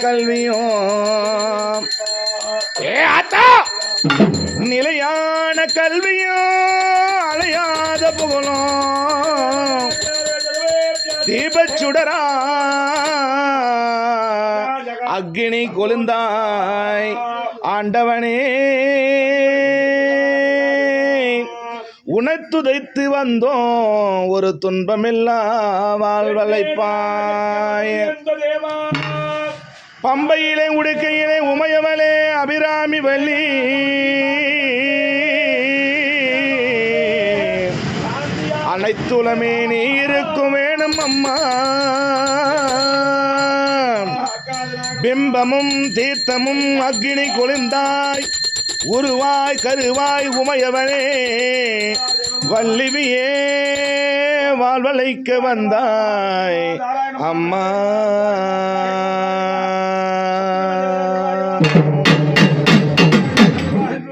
கல்வியும். ஏ ஆத்தா! நிலையான கல்வியும் அலையாத புகழும். தீபச்சுடரா அக்னி கொழுந்தாய். ஆண்டவனே உணத்துதைத்து வந்தோம். ஒரு துன்பமில்லா வாழ்வழைப்பாய் பம்பையிலே உடுக்கையிலே உமையவளே அபிராமி வள்ளி. அனைத்துலமே நீ இருக்கும் வேணும் அம்மா. பிம்பமும் தீர்த்தமும் அக்னி கொழுந்தாய். உருவாய் கருவாய் உமையவனே வள்ளிவியே வாழ்வழைக்க வந்தாய். அம்மா.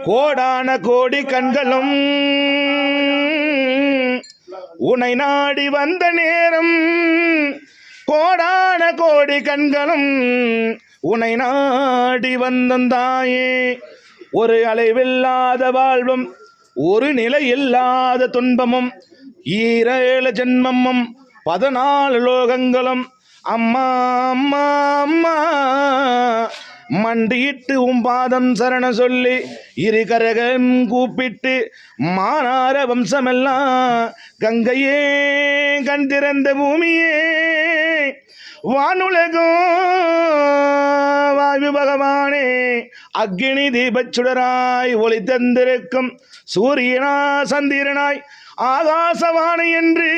கோடான கோடி கண்களும் உனை நாடி வந்த நேரம் கோடி கண்களும் உனை நாடி வந்தந்தாயே. ஒரு அலைவில்லாத வாழ்வும் ஒரு நிலை இல்லாத துன்பமும் ஈரேழு ஜென்மமும் பதினாலு லோகங்களும். அம்மா அம்மா அம்மா மண்டியிட்டு உம் பாதம் சரண சொல்லி இரு கரகம் கூப்பிட்டு மானார வம்சமெல்லாம் கங்கையே கண் திறந்த பூமியே. வானுலகம். வாயு பகவானே அக்னி தீபச்சுடராய் ஒளி தந்திருக்கும் சூரியனா சந்திரனாய் ஆகாசவாணி என்று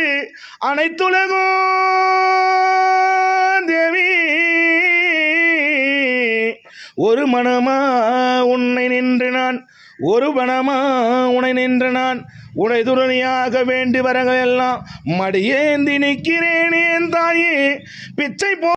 அனைத்துலகம் தேவி. ஒரு மனமா உன்னை நின்று நான் ஒரு மனமா உன்னை நின்று நான் உனை துரணியாக வேண்டி வரங்கள் எல்லாம் மடியேந்தி நிற்கிறேன் என் தாயே. பிச்சை போ